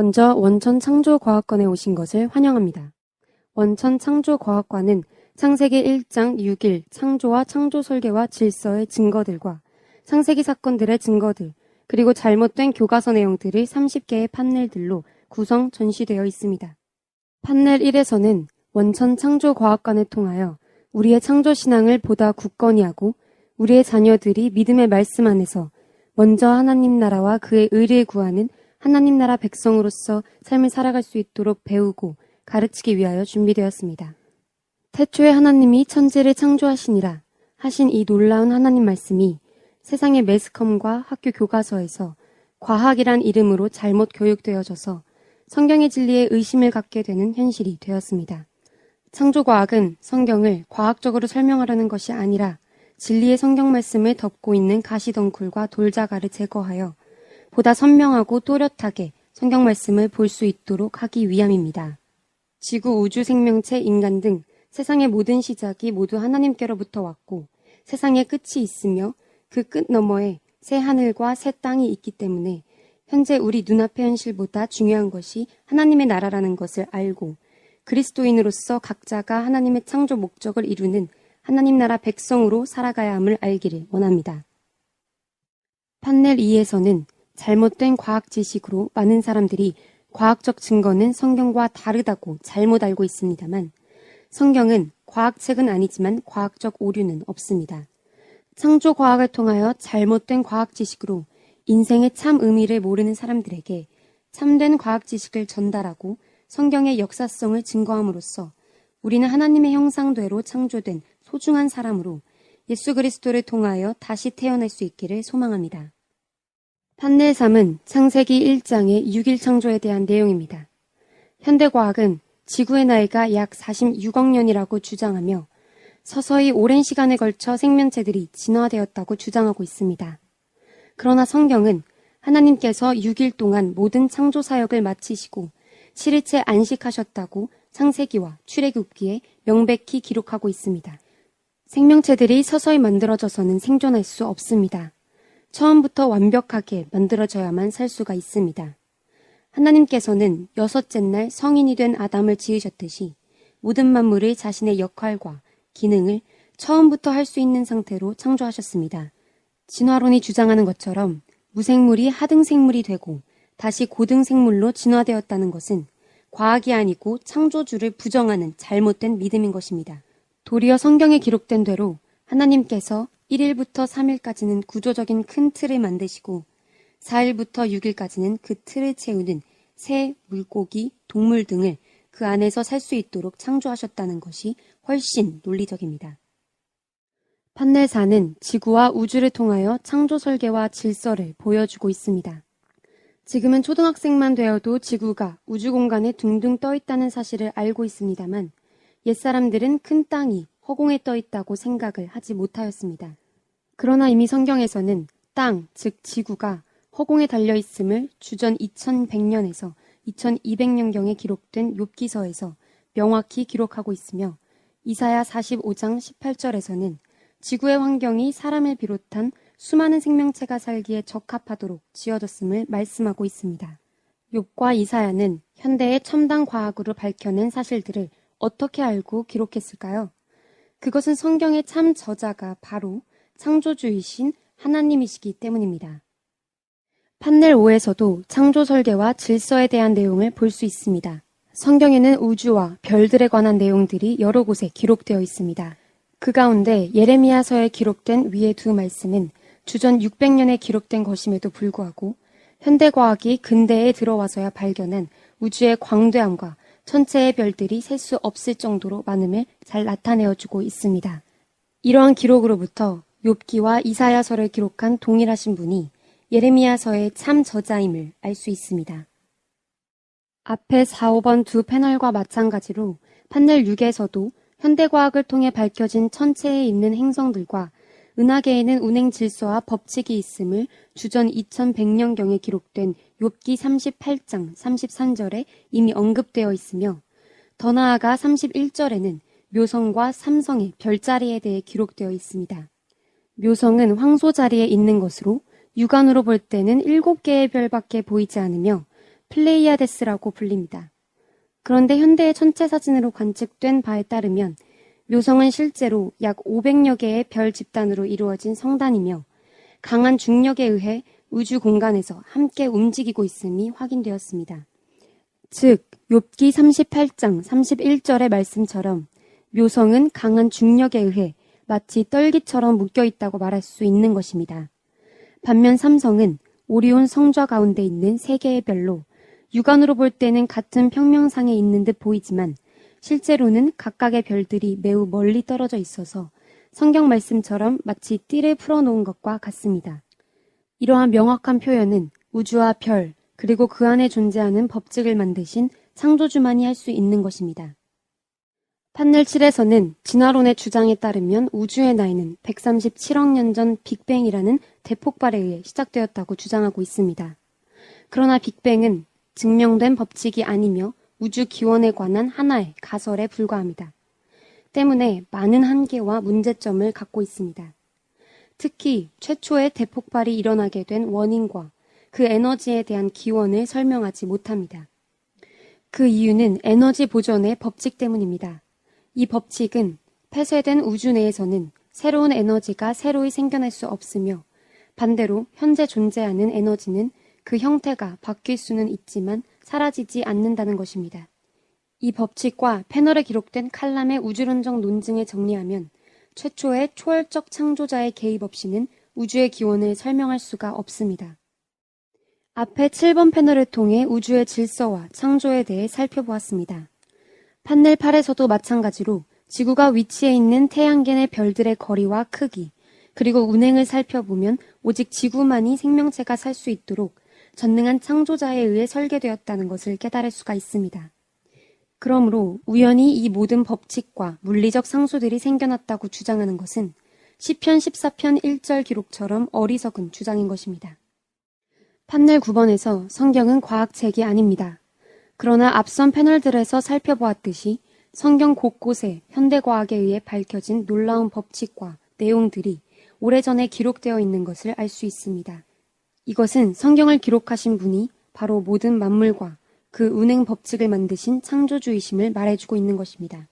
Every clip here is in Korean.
먼저 원천 창조과학관에 오신 것을 환영합니다. 원천 창조과학관은 창세기 1장 6일 창조와 창조 설계와 질서의 증거들과 창세기 사건들의 증거들, 그리고 잘못된 교과서 내용들을 30개의 판넬들로 구성 전시되어 있습니다. 판넬 1에서는 원천 창조 과학관을 통하여 우리의 창조 신앙을 보다 굳건히 하고 우리의 자녀들이 믿음의 말씀 안에서 먼저 하나님 나라와 그의 의를 구하는 하나님 나라 백성으로서 삶을 살아갈 수 있도록 배우고 가르치기 위하여 준비되었습니다. 태초에 하나님이 천지를 창조하시니라 하신 이 놀라운 하나님 말씀이 세상의 매스컴과 학교 교과서에서 과학이란 이름으로 잘못 교육되어져서 성경의 진리에 의심을 갖게 되는 현실이 되었습니다. 창조과학은 성경을 과학적으로 설명하려는 것이 아니라 진리의 성경 말씀을 덮고 있는 가시덩굴과 돌자가를 제거하여 보다 선명하고 또렷하게 성경 말씀을 볼 수 있도록 하기 위함입니다. 지구, 우주, 생명체, 인간 등 세상의 모든 시작이 모두 하나님께로부터 왔고 세상에 끝이 있으며 그 끝 너머에 새 하늘과 새 땅이 있기 때문에 현재 우리 눈앞의 현실보다 중요한 것이 하나님의 나라라는 것을 알고 그리스도인으로서 각자가 하나님의 창조 목적을 이루는 하나님 나라 백성으로 살아가야 함을 알기를 원합니다. 판넬 2에서는 잘못된 과학 지식으로 많은 사람들이 과학적 증거는 성경과 다르다고 잘못 알고 있습니다만 성경은 과학책은 아니지만 과학적 오류는 없습니다. 창조 과학을 통하여 잘못된 과학 지식으로 인생의 참 의미를 모르는 사람들에게 참된 과학 지식을 전달하고 성경의 역사성을 증거함으로써 우리는 하나님의 형상대로 창조된 소중한 사람으로 예수 그리스도를 통하여 다시 태어날 수 있기를 소망합니다. 판넬 3은 창세기 1장의 6일 창조에 대한 내용입니다. 현대과학은 지구의 나이가 약 46억 년이라고 주장하며 서서히 오랜 시간에 걸쳐 생명체들이 진화되었다고 주장하고 있습니다. 그러나 성경은 하나님께서 6일 동안 모든 창조 사역을 마치시고 7일째 안식하셨다고 창세기와 출애굽기에 명백히 기록하고 있습니다. 생명체들이 서서히 만들어져서는 생존할 수 없습니다. 처음부터 완벽하게 만들어져야만 살 수가 있습니다. 하나님께서는 여섯째 날 성인이 된 아담을 지으셨듯이 모든 만물을 자신의 역할과 기능을 처음부터 할 수 있는 상태로 창조하셨습니다. 진화론이 주장하는 것처럼 무생물이 하등생물이 되고 다시 고등생물로 진화되었다는 것은 과학이 아니고 창조주를 부정하는 잘못된 믿음인 것입니다. 도리어 성경에 기록된 대로 하나님께서 1일부터 3일까지는 구조적인 큰 틀을 만드시고 4일부터 6일까지는 그 틀을 채우는 새, 물고기, 동물 등을 그 안에서 살 수 있도록 창조하셨다는 것이 훨씬 논리적입니다. 판넬사는 지구와 우주를 통하여 창조 설계와 질서를 보여주고 있습니다. 지금은 초등학생만 되어도 지구가 우주 공간에 둥둥 떠 있다는 사실을 알고 있습니다만 옛사람들은 큰 땅이 허공에 떠 있다고 생각을 하지 못하였습니다. 그러나 이미 성경에서는 땅, 즉 지구가 허공에 달려 있음을 주전 2100년에서 2200년경에 기록된 욥기서에서 명확히 기록하고 있으며 이사야 45장 18절에서는 지구의 환경이 사람을 비롯한 수많은 생명체가 살기에 적합하도록 지어졌음을 말씀하고 있습니다. 욥과 이사야는 현대의 첨단 과학으로 밝혀낸 사실들을 어떻게 알고 기록했을까요? 그것은 성경의 참 저자가 바로 창조주이신 하나님이시기 때문입니다. 판넬 5에서도 창조 설계와 질서에 대한 내용을 볼 수 있습니다. 성경에는 우주와 별들에 관한 내용들이 여러 곳에 기록되어 있습니다. 그 가운데 예레미야서에 기록된 위의 두 말씀은 주전 600년에 기록된 것임에도 불구하고 현대과학이 근대에 들어와서야 발견한 우주의 광대함과 천체의 별들이 셀 수 없을 정도로 많음을 잘 나타내어주고 있습니다. 이러한 기록으로부터 욥기와 이사야서를 기록한 동일하신 분이 예레미야서의 참 저자임을 알 수 있습니다. 앞에 4, 5번 두 패널과 마찬가지로 판넬 6에서도 현대과학을 통해 밝혀진 천체에 있는 행성들과 은하계에는 운행 질서와 법칙이 있음을 주전 2100년경에 기록된 욥기 38장 33절에 이미 언급되어 있으며 더 나아가 31절에는 묘성과 삼성의 별자리에 대해 기록되어 있습니다. 묘성은 황소 자리에 있는 것으로 육안으로 볼 때는 7개의 별밖에 보이지 않으며 플레이아데스라고 불립니다. 그런데 현대의 천체 사진으로 관측된 바에 따르면 묘성은 실제로 약 500여 개의 별 집단으로 이루어진 성단이며 강한 중력에 의해 우주 공간에서 함께 움직이고 있음이 확인되었습니다. 즉, 욥기 38장 31절의 말씀처럼 묘성은 강한 중력에 의해 마치 떨기처럼 묶여 있다고 말할 수 있는 것입니다. 반면 삼성은 오리온 성좌 가운데 있는 세 개의 별로 육안으로 볼 때는 같은 평명상에 있는 듯 보이지만 실제로는 각각의 별들이 매우 멀리 떨어져 있어서 성경 말씀처럼 마치 띠를 풀어놓은 것과 같습니다. 이러한 명확한 표현은 우주와 별, 그리고 그 안에 존재하는 법칙을 만드신 창조주만이 할 수 있는 것입니다. 판넬 7에서는 진화론의 주장에 따르면 우주의 나이는 137억 년 전 빅뱅이라는 대폭발에 의해 시작되었다고 주장하고 있습니다. 그러나 빅뱅은 증명된 법칙이 아니며 우주 기원에 관한 하나의 가설에 불과합니다. 때문에 많은 한계와 문제점을 갖고 있습니다. 특히 최초의 대폭발이 일어나게 된 원인과 그 에너지에 대한 기원을 설명하지 못합니다. 그 이유는 에너지 보존의 법칙 때문입니다. 이 법칙은 폐쇄된 우주 내에서는 새로운 에너지가 새로이 생겨날 수 없으며 반대로 현재 존재하는 에너지는 그 형태가 바뀔 수는 있지만 사라지지 않는다는 것입니다. 이 법칙과 패널에 기록된 칼람의 우주론적 논증을 정리하면 최초의 초월적 창조자의 개입 없이는 우주의 기원을 설명할 수가 없습니다. 앞에 7번 패널을 통해 우주의 질서와 창조에 대해 살펴보았습니다. 판넬 8에서도 마찬가지로 지구가 위치해 있는 태양계의 별들의 거리와 크기, 그리고 운행을 살펴보면 오직 지구만이 생명체가 살 수 있도록 전능한 창조자에 의해 설계되었다는 것을 깨달을 수가 있습니다. 그러므로 우연히 이 모든 법칙과 물리적 상수들이 생겨났다고 주장하는 것은 시편 14편 1절 기록처럼 어리석은 주장인 것입니다. 판넬 9번에서 성경은 과학책이 아닙니다. 그러나 앞선 패널들에서 살펴보았듯이 성경 곳곳에 현대과학에 의해 밝혀진 놀라운 법칙과 내용들이 오래전에 기록되어 있는 것을 알 수 있습니다. 이것은 성경을 기록하신 분이 바로 모든 만물과 그 운행 법칙을 만드신 창조주이심을 말해주고 있는 것입니다.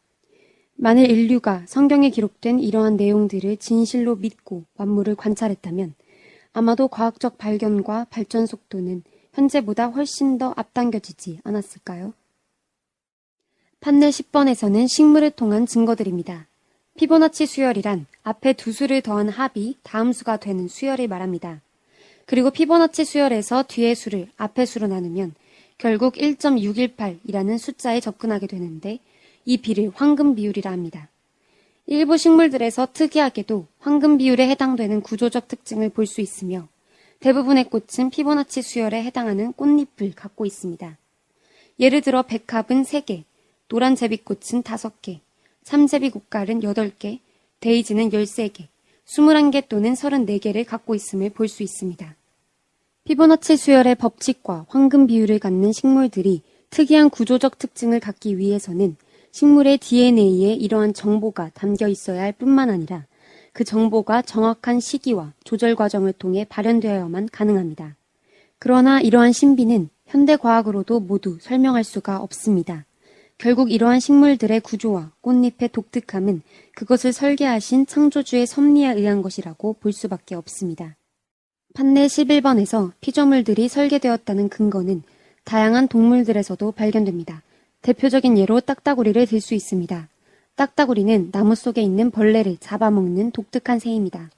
만일 인류가 성경에 기록된 이러한 내용들을 진실로 믿고 만물을 관찰했다면 아마도 과학적 발견과 발전 속도는 현재보다 훨씬 더 앞당겨지지 않았을까요? 판넬 10번에서는 식물을 통한 증거들입니다. 피보나치 수열이란 앞에 두 수를 더한 합이 다음 수가 되는 수열을 말합니다. 그리고 피보나치 수열에서 뒤의 수를 앞의 수로 나누면 결국 1.618이라는 숫자에 접근하게 되는데 이 비를 황금 비율이라 합니다. 일부 식물들에서 특이하게도 황금 비율에 해당되는 구조적 특징을 볼 수 있으며 대부분의 꽃은 피보나치 수열에 해당하는 꽃잎을 갖고 있습니다. 예를 들어 백합은 3개, 노란 제비꽃은 5개, 참제비 꽃갈은 8개, 데이지는 13개, 21개 또는 34개를 갖고 있음을 볼 수 있습니다. 피보나치 수열의 법칙과 황금 비율을 갖는 식물들이 특이한 구조적 특징을 갖기 위해서는 식물의 DNA에 이러한 정보가 담겨 있어야 할 뿐만 아니라 그 정보가 정확한 시기와 조절 과정을 통해 발현되어야만 가능합니다. 그러나 이러한 신비는 현대 과학으로도 모두 설명할 수가 없습니다. 결국 이러한 식물들의 구조와 꽃잎의 독특함은 그것을 설계하신 창조주의 섭리에 의한 것이라고 볼 수밖에 없습니다. 판넬 11번에서 피조물들이 설계되었다는 근거는 다양한 동물들에서도 발견됩니다. 대표적인 예로 딱따구리를 들 수 있습니다. 딱따구리는 나무 속에 있는 벌레를 잡아먹는 독특한 새입니다.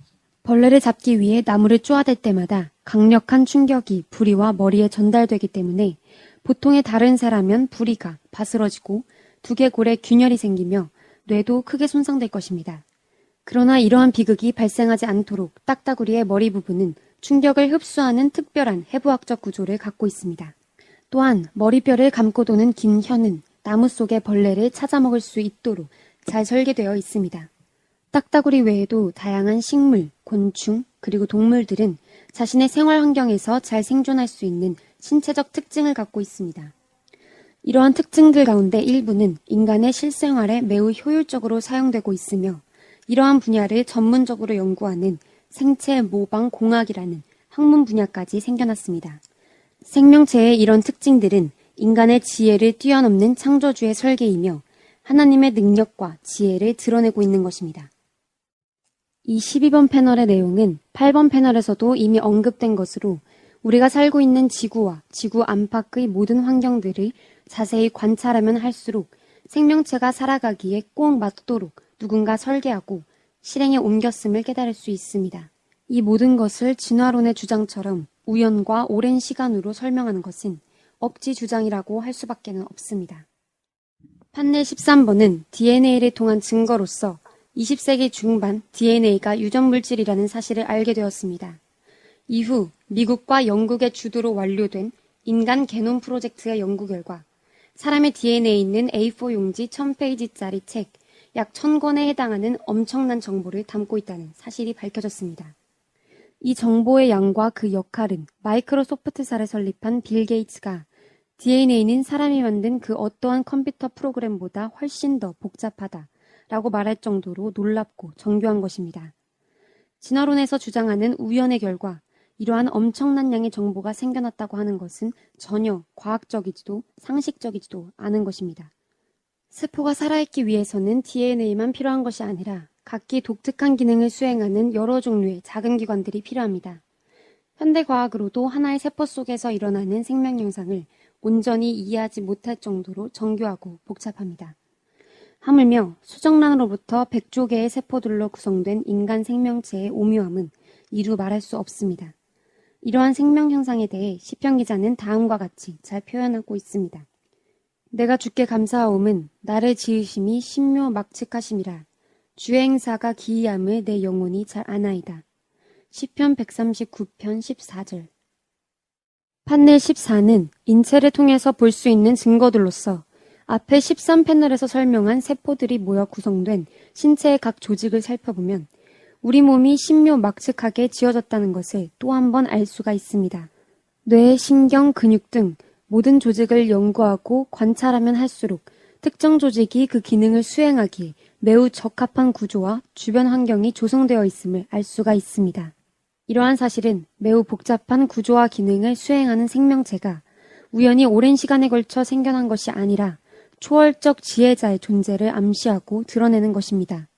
벌레를 잡기 위해 나무를 쪼아댈 때마다 강력한 충격이 부리와 머리에 전달되기 때문에 보통의 다른 새라면 부리가 바스러지고 두개골에 균열이 생기며 뇌도 크게 손상될 것입니다. 그러나 이러한 비극이 발생하지 않도록 딱따구리의 머리 부분은 충격을 흡수하는 특별한 해부학적 구조를 갖고 있습니다. 또한 머리뼈를 감고 도는 긴 혀는 나무 속의 벌레를 찾아 먹을 수 있도록 잘 설계되어 있습니다. 딱따구리 외에도 다양한 식물, 곤충, 그리고 동물들은 자신의 생활 환경에서 잘 생존할 수 있는 신체적 특징을 갖고 있습니다. 이러한 특징들 가운데 일부는 인간의 실생활에 매우 효율적으로 사용되고 있으며 이러한 분야를 전문적으로 연구하는 생체 모방 공학이라는 학문 분야까지 생겨났습니다. 생명체의 이런 특징들은 인간의 지혜를 뛰어넘는 창조주의 설계이며 하나님의 능력과 지혜를 드러내고 있는 것입니다. 이 12번 패널의 내용은 8번 패널에서도 이미 언급된 것으로 우리가 살고 있는 지구와 지구 안팎의 모든 환경들을 자세히 관찰하면 할수록 생명체가 살아가기에 꼭 맞도록 누군가 설계하고 실행에 옮겼음을 깨달을 수 있습니다. 이 모든 것을 진화론의 주장처럼 우연과 오랜 시간으로 설명하는 것은 억지 주장이라고 할 수밖에 없습니다. 판넬 13번은 DNA를 통한 증거로서 20세기 중반 DNA가 유전물질이라는 사실을 알게 되었습니다. 이후 미국과 영국의 주도로 완료된 인간 게놈 프로젝트의 연구 결과 사람의 DNA에 있는 A4 용지 1000페이지짜리 책 약 1000권에 해당하는 엄청난 정보를 담고 있다는 사실이 밝혀졌습니다. 이 정보의 양과 그 역할은 마이크로소프트사를 설립한 빌 게이츠가 DNA는 사람이 만든 그 어떠한 컴퓨터 프로그램보다 훨씬 더 복잡하다 라고 말할 정도로 놀랍고 정교한 것입니다. 진화론에서 주장하는 우연의 결과 이러한 엄청난 양의 정보가 생겨났다고 하는 것은 전혀 과학적이지도 상식적이지도 않은 것입니다. 스포가 살아있기 위해서는 DNA만 필요한 것이 아니라 각기 독특한 기능을 수행하는 여러 종류의 작은 기관들이 필요합니다. 현대 과학으로도 하나의 세포 속에서 일어나는 생명 현상을 온전히 이해하지 못할 정도로 정교하고 복잡합니다. 하물며 수정란으로부터 100조 개의 세포들로 구성된 인간 생명체의 오묘함은 이루 말할 수 없습니다. 이러한 생명 현상에 대해 시편 기자는 다음과 같이 잘 표현하고 있습니다. 내가 주께 감사하옴은 나를 지으심이 신묘 막측하심이라 주의 행사가 기이함을 내 영혼이 잘 아나이다. 시편 139편 14절 판넬 14는 인체를 통해서 볼 수 있는 증거들로서 앞에 13패널에서 설명한 세포들이 모여 구성된 신체의 각 조직을 살펴보면 우리 몸이 신묘막측하게 지어졌다는 것을 또 한 번 알 수가 있습니다. 뇌, 신경, 근육 등 모든 조직을 연구하고 관찰하면 할수록 특정 조직이 그 기능을 수행하기에 매우 적합한 구조와 주변 환경이 조성되어 있음을 알 수가 있습니다. 이러한 사실은 매우 복잡한 구조와 기능을 수행하는 생명체가 우연히 오랜 시간에 걸쳐 생겨난 것이 아니라 초월적 지혜자의 존재를 암시하고 드러내는 것입니다.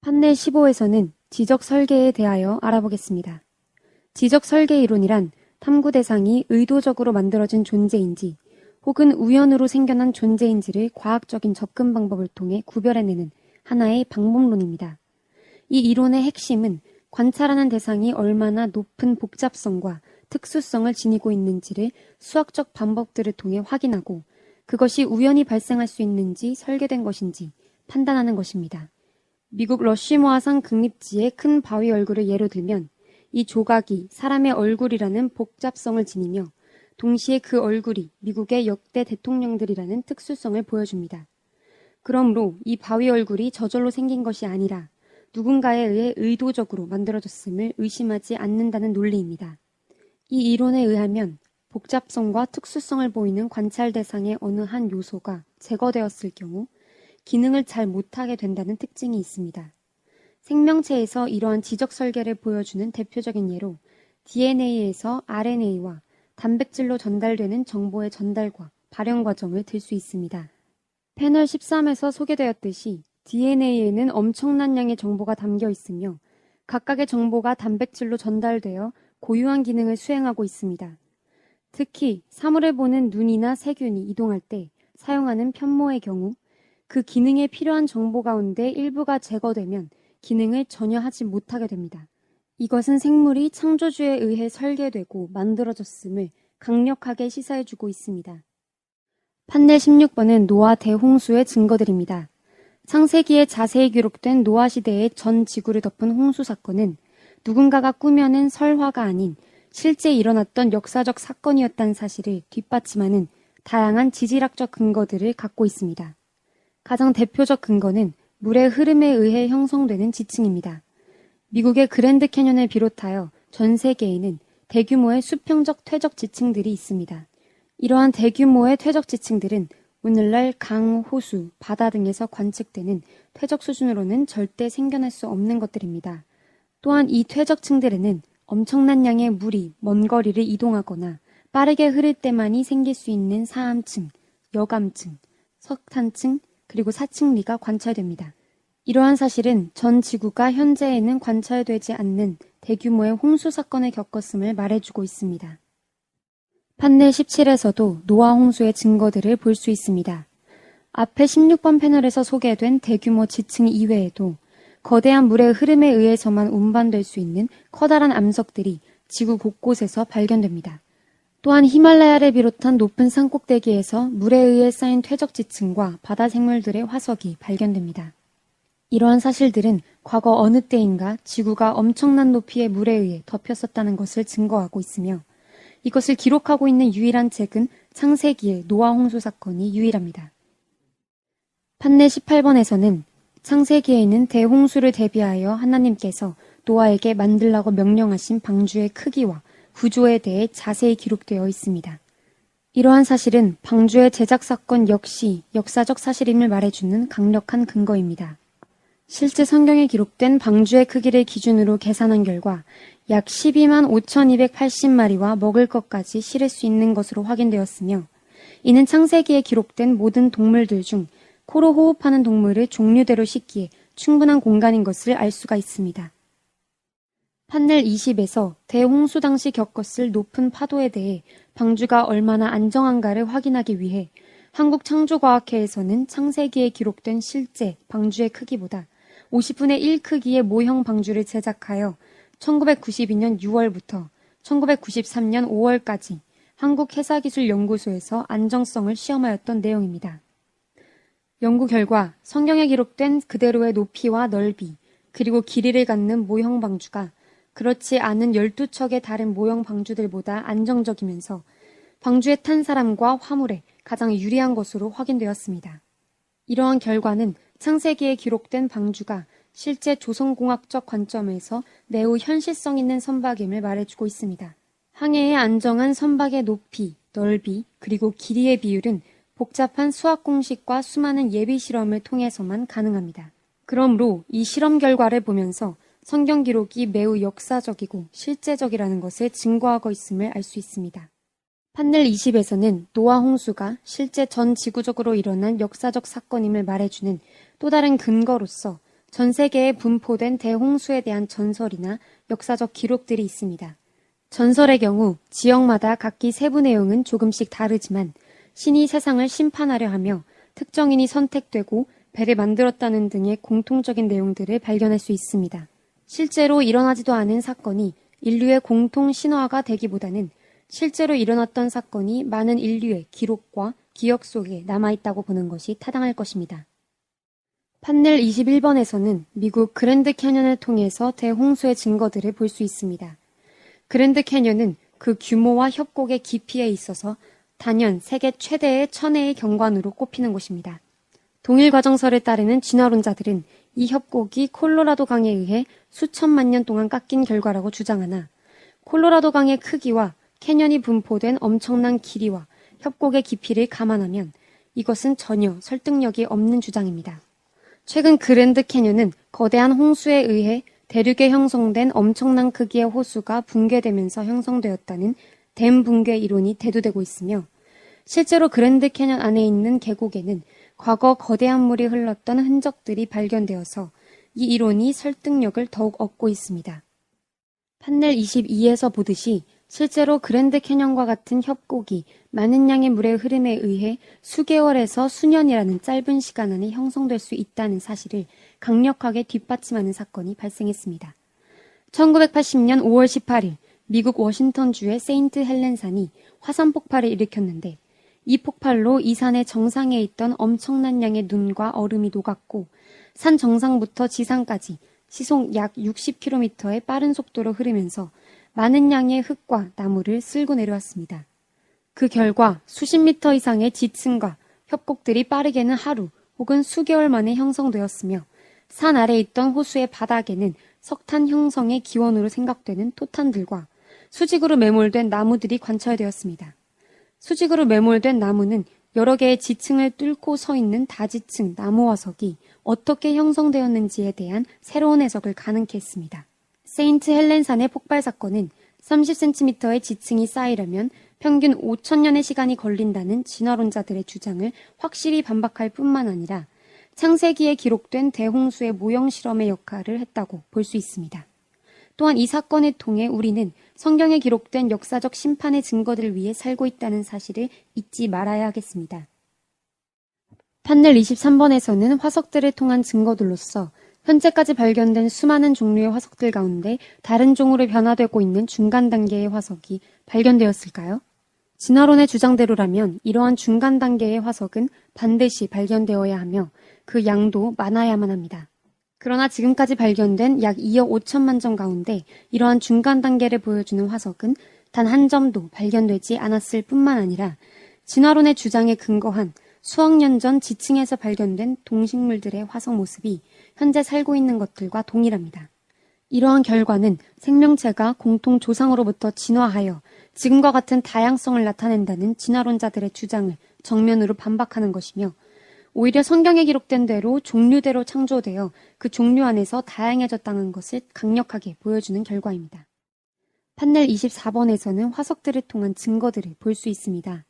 판넬 15에서는 지적 설계에 대하여 알아보겠습니다. 지적 설계 이론이란 탐구 대상이 의도적으로 만들어진 존재인지 혹은 우연으로 생겨난 존재인지를 과학적인 접근 방법을 통해 구별해내는 하나의 방법론입니다. 이 이론의 핵심은 관찰하는 대상이 얼마나 높은 복잡성과 특수성을 지니고 있는지를 수학적 방법들을 통해 확인하고 그것이 우연히 발생할 수 있는지 설계된 것인지 판단하는 것입니다. 미국 러시모아산 극립지의 큰 바위 얼굴을 예로 들면 이 조각이 사람의 얼굴이라는 복잡성을 지니며 동시에 그 얼굴이 미국의 역대 대통령들이라는 특수성을 보여줍니다. 그러므로 이 바위 얼굴이 저절로 생긴 것이 아니라 누군가에 의해 의도적으로 만들어졌음을 의심하지 않는다는 논리입니다. 이 이론에 의하면 복잡성과 특수성을 보이는 관찰 대상의 어느 한 요소가 제거되었을 경우 기능을 잘 못하게 된다는 특징이 있습니다. 생명체에서 이러한 지적 설계를 보여주는 대표적인 예로 DNA에서 RNA와 단백질로 전달되는 정보의 전달과 발현 과정을 들 수 있습니다. 패널 13에서 소개되었듯이 DNA에는 엄청난 양의 정보가 담겨 있으며 각각의 정보가 단백질로 전달되어 고유한 기능을 수행하고 있습니다. 특히 사물을 보는 눈이나 세균이 이동할 때 사용하는 편모의 경우 그 기능에 필요한 정보 가운데 일부가 제거되면 기능을 전혀 하지 못하게 됩니다. 이것은 생물이 창조주에 의해 설계되고 만들어졌음을 강력하게 시사해주고 있습니다. 판넬 16번은 노아 대홍수의 증거들입니다. 창세기에 자세히 기록된 노아 시대의 전 지구를 덮은 홍수 사건은 누군가가 꾸며낸 설화가 아닌 실제 일어났던 역사적 사건이었다는 사실을 뒷받침하는 다양한 지질학적 근거들을 갖고 있습니다. 가장 대표적 근거는 물의 흐름에 의해 형성되는 지층입니다. 미국의 그랜드 캐년을 비롯하여 전 세계에는 대규모의 수평적 퇴적 지층들이 있습니다. 이러한 대규모의 퇴적 지층들은 오늘날 강, 호수, 바다 등에서 관측되는 퇴적 수준으로는 절대 생겨날 수 없는 것들입니다. 또한 이 퇴적층들에는 엄청난 양의 물이 먼 거리를 이동하거나 빠르게 흐를 때만이 생길 수 있는 사암층, 여감층, 석탄층, 그리고 사층리가 관찰됩니다. 이러한 사실은 전 지구가 현재에는 관찰되지 않는 대규모의 홍수 사건을 겪었음을 말해주고 있습니다. 판넬 17에서도 노아 홍수의 증거들을 볼 수 있습니다. 앞에 16번 패널에서 소개된 대규모 지층 이외에도 거대한 물의 흐름에 의해서만 운반될 수 있는 커다란 암석들이 지구 곳곳에서 발견됩니다. 또한 히말라야를 비롯한 높은 산 꼭대기에서 물에 의해 쌓인 퇴적 지층과 바다 생물들의 화석이 발견됩니다. 이러한 사실들은 과거 어느 때인가 지구가 엄청난 높이의 물에 의해 덮였었다는 것을 증거하고 있으며 이것을 기록하고 있는 유일한 책은 창세기의 노아 홍수 사건이 유일합니다. 판넬 18번에서는 창세기에는 대홍수를 대비하여 하나님께서 노아에게 만들라고 명령하신 방주의 크기와 구조에 대해 자세히 기록되어 있습니다. 이러한 사실은 방주의 제작 사건 역시 역사적 사실임을 말해주는 강력한 근거입니다. 실제 성경에 기록된 방주의 크기를 기준으로 계산한 결과 약 12만 5,280마리와 먹을 것까지 실을 수 있는 것으로 확인되었으며 이는 창세기에 기록된 모든 동물들 중 코로 호흡하는 동물을 종류대로 싣기에 충분한 공간인 것을 알 수가 있습니다. 판넬 20에서 대홍수 당시 겪었을 높은 파도에 대해 방주가 얼마나 안정한가를 확인하기 위해 한국창조과학회에서는 창세기에 기록된 실제 방주의 크기보다 50분의 1 크기의 모형 방주를 제작하여 1992년 6월부터 1993년 5월까지 한국해사기술연구소에서 안정성을 시험하였던 내용입니다. 연구 결과 성경에 기록된 그대로의 높이와 넓이, 그리고 길이를 갖는 모형 방주가 그렇지 않은 12척의 다른 모형 방주들보다 안정적이면서 방주에 탄 사람과 화물에 가장 유리한 것으로 확인되었습니다. 이러한 결과는 창세기에 기록된 방주가 실제 조선공학적 관점에서 매우 현실성 있는 선박임을 말해주고 있습니다. 항해의 안정한 선박의 높이, 넓이, 그리고 길이의 비율은 복잡한 수학 공식과 수많은 예비 실험을 통해서만 가능합니다. 그러므로 이 실험 결과를 보면서 성경 기록이 매우 역사적이고 실제적이라는 것을 증거하고 있음을 알 수 있습니다. 판넬 20에서는 노아 홍수가 실제 전 지구적으로 일어난 역사적 사건임을 말해주는 또 다른 근거로서 전 세계에 분포된 대홍수에 대한 전설이나 역사적 기록들이 있습니다. 전설의 경우 지역마다 각기 세부 내용은 조금씩 다르지만 신이 세상을 심판하려 하며 특정인이 선택되고 배를 만들었다는 등의 공통적인 내용들을 발견할 수 있습니다. 실제로 일어나지도 않은 사건이 인류의 공통 신화가 되기보다는 실제로 일어났던 사건이 많은 인류의 기록과 기억 속에 남아있다고 보는 것이 타당할 것입니다. 판넬 21번에서는 미국 그랜드 캐년을 통해서 대홍수의 증거들을 볼 수 있습니다. 그랜드 캐년은 그 규모와 협곡의 깊이에 있어서 단연 세계 최대의 천혜의 경관으로 꼽히는 곳입니다. 동일 과정설을 따르는 진화론자들은 이 협곡이 콜로라도 강에 의해 수천만 년 동안 깎인 결과라고 주장하나 콜로라도 강의 크기와 캐년이 분포된 엄청난 길이와 협곡의 깊이를 감안하면 이것은 전혀 설득력이 없는 주장입니다. 최근 그랜드 캐년은 거대한 홍수에 의해 대륙에 형성된 엄청난 크기의 호수가 붕괴되면서 형성되었다는 댐 붕괴 이론이 대두되고 있으며 실제로 그랜드 캐년 안에 있는 계곡에는 과거 거대한 물이 흘렀던 흔적들이 발견되어서 이 이론이 설득력을 더욱 얻고 있습니다. 판넬 22에서 보듯이 실제로 그랜드 캐년과 같은 협곡이 많은 양의 물의 흐름에 의해 수개월에서 수년이라는 짧은 시간 안에 형성될 수 있다는 사실을 강력하게 뒷받침하는 사건이 발생했습니다. 1980년 5월 18일 미국 워싱턴주의 세인트 헬렌산이 화산 폭발을 일으켰는데 이 폭발로 이 산의 정상에 있던 엄청난 양의 눈과 얼음이 녹았고 산 정상부터 지상까지 시속 약 60km의 빠른 속도로 흐르면서 많은 양의 흙과 나무를 쓸고 내려왔습니다. 그 결과 수십 미터 이상의 지층과 협곡들이 빠르게는 하루 혹은 수개월 만에 형성되었으며 산 아래 있던 호수의 바닥에는 석탄 형성의 기원으로 생각되는 토탄들과 수직으로 매몰된 나무들이 관찰되었습니다. 수직으로 매몰된 나무는 여러 개의 지층을 뚫고 서 있는 다지층 나무 화석이 어떻게 형성되었는지에 대한 새로운 해석을 가능케 했습니다. 세인트 헬렌산의 폭발 사건은 30cm의 지층이 쌓이려면 평균 5천년의 시간이 걸린다는 진화론자들의 주장을 확실히 반박할 뿐만 아니라 창세기에 기록된 대홍수의 모형 실험의 역할을 했다고 볼 수 있습니다. 또한 이 사건을 통해 우리는 성경에 기록된 역사적 심판의 증거들을 위해 살고 있다는 사실을 잊지 말아야 하겠습니다. 판넬 23번에서는 화석들을 통한 증거들로서 현재까지 발견된 수많은 종류의 화석들 가운데 다른 종으로 변화되고 있는 중간 단계의 화석이 발견되었을까요? 진화론의 주장대로라면 이러한 중간 단계의 화석은 반드시 발견되어야 하며 그 양도 많아야만 합니다. 그러나 지금까지 발견된 약 2억 5천만 점 가운데 이러한 중간 단계를 보여주는 화석은 단 한 점도 발견되지 않았을 뿐만 아니라 진화론의 주장에 근거한 수억 년 전 지층에서 발견된 동식물들의 화석 모습이 현재 살고 있는 것들과 동일합니다. 이러한 결과는 생명체가 공통 조상으로부터 진화하여 지금과 같은 다양성을 나타낸다는 진화론자들의 주장을 정면으로 반박하는 것이며 오히려 성경에 기록된 대로 종류대로 창조되어 그 종류 안에서 다양해졌다는 것을 강력하게 보여주는 결과입니다. 판넬 24번에서는 화석들을 통한 증거들을 볼 수 있습니다.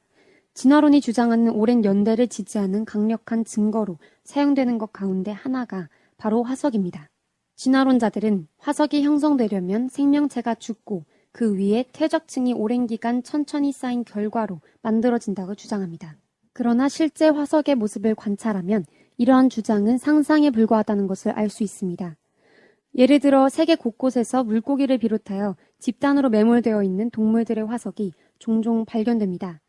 진화론이 주장하는 오랜 연대를 지지하는 강력한 증거로 사용되는 것 가운데 하나가 바로 화석입니다. 진화론자들은 화석이 형성되려면 생명체가 죽고 그 위에 퇴적층이 오랜 기간 천천히 쌓인 결과로 만들어진다고 주장합니다. 그러나 실제 화석의 모습을 관찰하면 이러한 주장은 상상에 불과하다는 것을 알 수 있습니다. 예를 들어 세계 곳곳에서 물고기를 비롯하여 집단으로 매몰되어 있는 동물들의 화석이 종종 발견됩니다.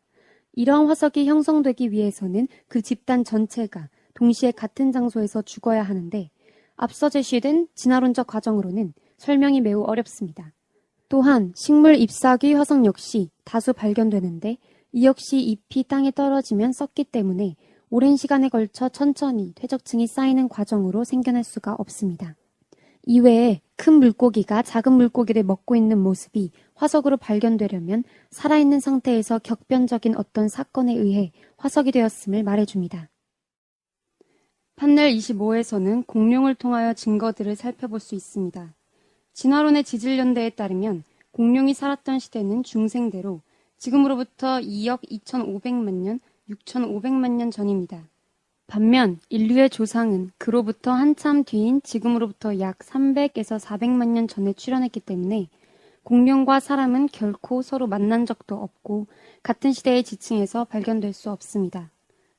이러한 화석이 형성되기 위해서는 그 집단 전체가 동시에 같은 장소에서 죽어야 하는데 앞서 제시된 진화론적 과정으로는 설명이 매우 어렵습니다. 또한 식물 잎사귀 화석 역시 다수 발견되는데 이 역시 잎이 땅에 떨어지면 썩기 때문에 오랜 시간에 걸쳐 천천히 퇴적층이 쌓이는 과정으로 생겨날 수가 없습니다. 이외에 큰 물고기가 작은 물고기를 먹고 있는 모습이 화석으로 발견되려면 살아있는 상태에서 격변적인 어떤 사건에 의해 화석이 되었음을 말해줍니다. 판넬 25에서는 공룡을 통하여 증거들을 살펴볼 수 있습니다. 진화론의 지질연대에 따르면 공룡이 살았던 시대는 중생대로 지금으로부터 2억 2,500만 년, 6,500만 년 전입니다. 반면 인류의 조상은 그로부터 한참 뒤인 지금으로부터 약 300에서 400만 년 전에 출현했기 때문에 공룡과 사람은 결코 서로 만난 적도 없고 같은 시대의 지층에서 발견될 수 없습니다.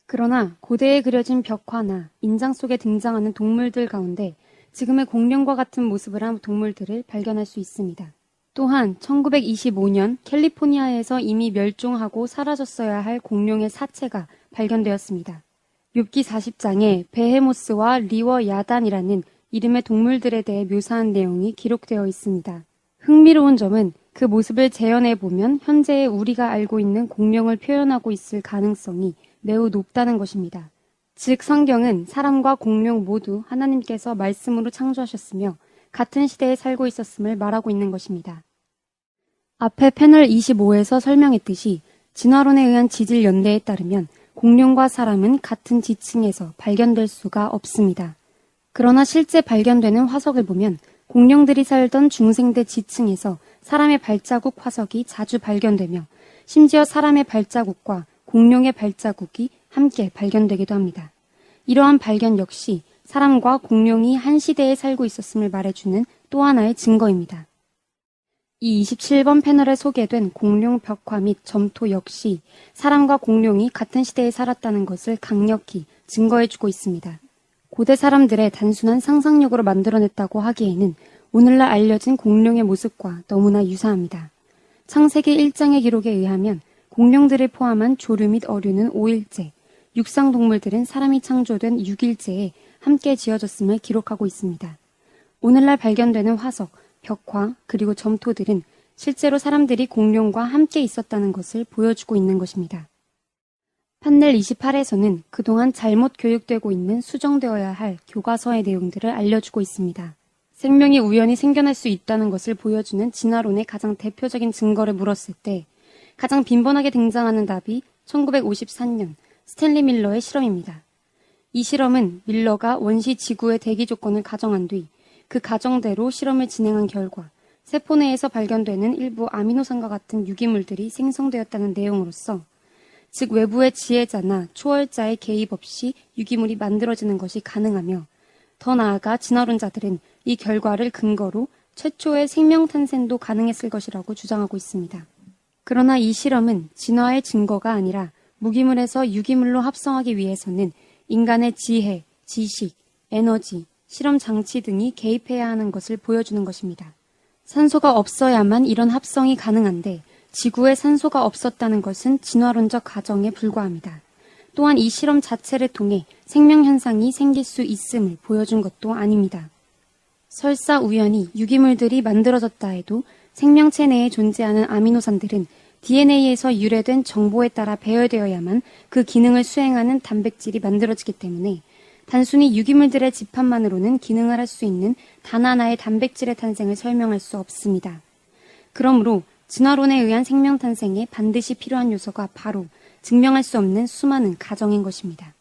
그러나 고대에 그려진 벽화나 인장 속에 등장하는 동물들 가운데 지금의 공룡과 같은 모습을 한 동물들을 발견할 수 있습니다. 또한 1925년 캘리포니아에서 이미 멸종하고 사라졌어야 할 공룡의 사체가 발견되었습니다. 욥기 40장에 베헤모스와 리워 야단이라는 이름의 동물들에 대해 묘사한 내용이 기록되어 있습니다. 흥미로운 점은 그 모습을 재현해 보면 현재의 우리가 알고 있는 공룡을 표현하고 있을 가능성이 매우 높다는 것입니다. 즉 성경은 사람과 공룡 모두 하나님께서 말씀으로 창조하셨으며 같은 시대에 살고 있었음을 말하고 있는 것입니다. 앞에 패널 25에서 설명했듯이 진화론에 의한 지질 연대에 따르면 공룡과 사람은 같은 지층에서 발견될 수가 없습니다. 그러나 실제 발견되는 화석을 보면 공룡들이 살던 중생대 지층에서 사람의 발자국 화석이 자주 발견되며 심지어 사람의 발자국과 공룡의 발자국이 함께 발견되기도 합니다. 이러한 발견 역시 사람과 공룡이 한 시대에 살고 있었음을 말해주는 또 하나의 증거입니다. 이 27번 패널에 소개된 공룡 벽화 및 점토 역시 사람과 공룡이 같은 시대에 살았다는 것을 강력히 증거해주고 있습니다. 고대 사람들의 단순한 상상력으로 만들어냈다고 하기에는 오늘날 알려진 공룡의 모습과 너무나 유사합니다. 창세기 1장의 기록에 의하면 공룡들을 포함한 조류 및 어류는 5일째, 육상 동물들은 사람이 창조된 6일째에 함께 지어졌음을 기록하고 있습니다. 오늘날 발견되는 화석, 벽화, 그리고 점토들은 실제로 사람들이 공룡과 함께 있었다는 것을 보여주고 있는 것입니다. 판넬 28에서는 그동안 잘못 교육되고 있는 수정되어야 할 교과서의 내용들을 알려주고 있습니다. 생명이 우연히 생겨날 수 있다는 것을 보여주는 진화론의 가장 대표적인 증거를 물었을 때 가장 빈번하게 등장하는 답이 1953년 스탠리 밀러의 실험입니다. 이 실험은 밀러가 원시 지구의 대기 조건을 가정한 뒤 그 가정대로 실험을 진행한 결과 세포 내에서 발견되는 일부 아미노산과 같은 유기물들이 생성되었다는 내용으로서 즉 외부의 지혜자나 초월자의 개입 없이 유기물이 만들어지는 것이 가능하며 더 나아가 진화론자들은 이 결과를 근거로 최초의 생명 탄생도 가능했을 것이라고 주장하고 있습니다. 그러나 이 실험은 진화의 증거가 아니라 무기물에서 유기물로 합성하기 위해서는 인간의 지혜, 지식, 에너지, 실험 장치 등이 개입해야 하는 것을 보여주는 것입니다. 산소가 없어야만 이런 합성이 가능한데 지구에 산소가 없었다는 것은 진화론적 가정에 불과합니다. 또한 이 실험 자체를 통해 생명 현상이 생길 수 있음을 보여준 것도 아닙니다. 설사 우연히 유기물들이 만들어졌다 해도 생명체 내에 존재하는 아미노산들은 DNA에서 유래된 정보에 따라 배열되어야만 그 기능을 수행하는 단백질이 만들어지기 때문에 단순히 유기물들의 집합만으로는 기능을 할 수 있는 단 하나의 단백질의 탄생을 설명할 수 없습니다. 그러므로 진화론에 의한 생명 탄생에 반드시 필요한 요소가 바로 증명할 수 없는 수많은 가정인 것입니다.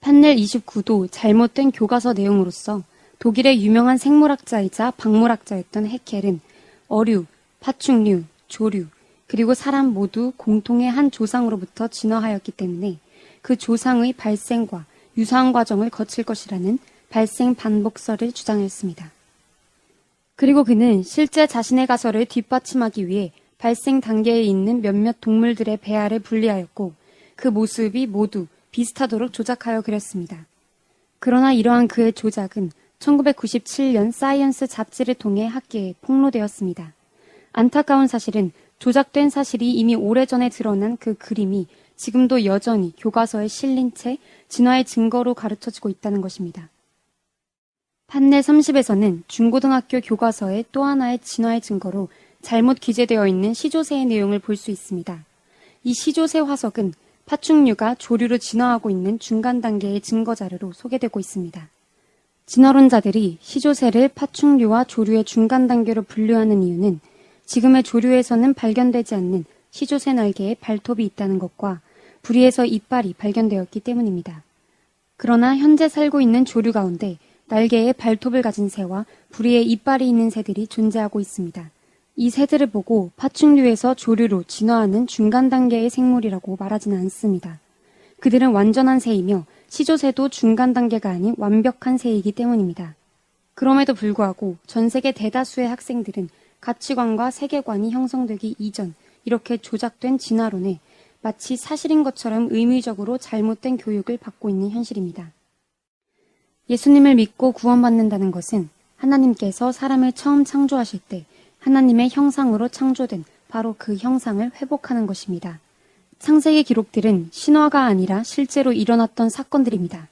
판넬 29도 잘못된 교과서 내용으로서 독일의 유명한 생물학자이자 박물학자였던 헤켈은 어류, 파충류, 조류, 그리고 사람 모두 공통의 한 조상으로부터 진화하였기 때문에 그 조상의 발생과 유사한 과정을 거칠 것이라는 발생 반복설을 주장했습니다. 그리고 그는 실제 자신의 가설을 뒷받침하기 위해 발생 단계에 있는 몇몇 동물들의 배아를 분리하였고 그 모습이 모두 비슷하도록 조작하여 그렸습니다. 그러나 이러한 그의 조작은 1997년 사이언스 잡지를 통해 학계에 폭로되었습니다. 안타까운 사실은 조작된 사실이 이미 오래전에 드러난 그 그림이 지금도 여전히 교과서에 실린 채 진화의 증거로 가르쳐지고 있다는 것입니다. 판넬 30에서는 중고등학교 교과서의 또 하나의 진화의 증거로 잘못 기재되어 있는 시조새의 내용을 볼 수 있습니다. 이 시조새 화석은 파충류가 조류로 진화하고 있는 중간 단계의 증거 자료로 소개되고 있습니다. 진화론자들이 시조새를 파충류와 조류의 중간 단계로 분류하는 이유는 지금의 조류에서는 발견되지 않는 시조새 날개에 발톱이 있다는 것과 부리에서 이빨이 발견되었기 때문입니다. 그러나 현재 살고 있는 조류 가운데 날개에 발톱을 가진 새와 부리에 이빨이 있는 새들이 존재하고 있습니다. 이 새들을 보고 파충류에서 조류로 진화하는 중간 단계의 생물이라고 말하지는 않습니다. 그들은 완전한 새이며 시조새도 중간 단계가 아닌 완벽한 새이기 때문입니다. 그럼에도 불구하고 전 세계 대다수의 학생들은 가치관과 세계관이 형성되기 이전 이렇게 조작된 진화론에 마치 사실인 것처럼 의무적으로 잘못된 교육을 받고 있는 현실입니다. 예수님을 믿고 구원받는다는 것은 하나님께서 사람을 처음 창조하실 때 하나님의 형상으로 창조된 바로 그 형상을 회복하는 것입니다. 창세기 기록들은 신화가 아니라 실제로 일어났던 사건들입니다.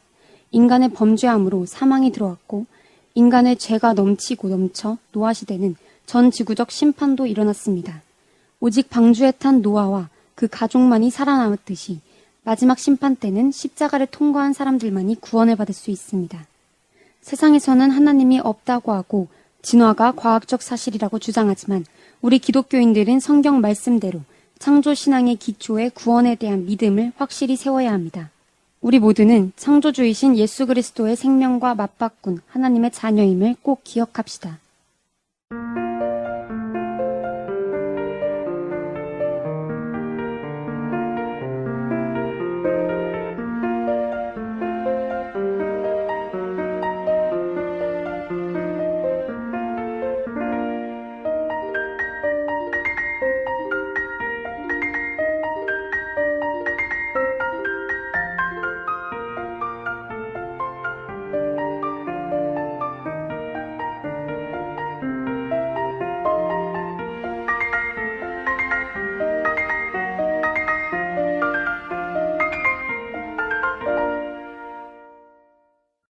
인간의 범죄함으로 사망이 들어왔고 인간의 죄가 넘치고 넘쳐 노아 시대는 전 지구적 심판도 일어났습니다. 오직 방주에 탄 노아와 그 가족만이 살아남았듯이 마지막 심판 때는 십자가를 통과한 사람들만이 구원을 받을 수 있습니다. 세상에서는 하나님이 없다고 하고 진화가 과학적 사실이라고 주장하지만 우리 기독교인들은 성경 말씀대로 창조 신앙의 기초에 구원에 대한 믿음을 확실히 세워야 합니다. 우리 모두는 창조주이신 예수 그리스도의 생명과 맞바꾼 하나님의 자녀임을 꼭 기억합시다.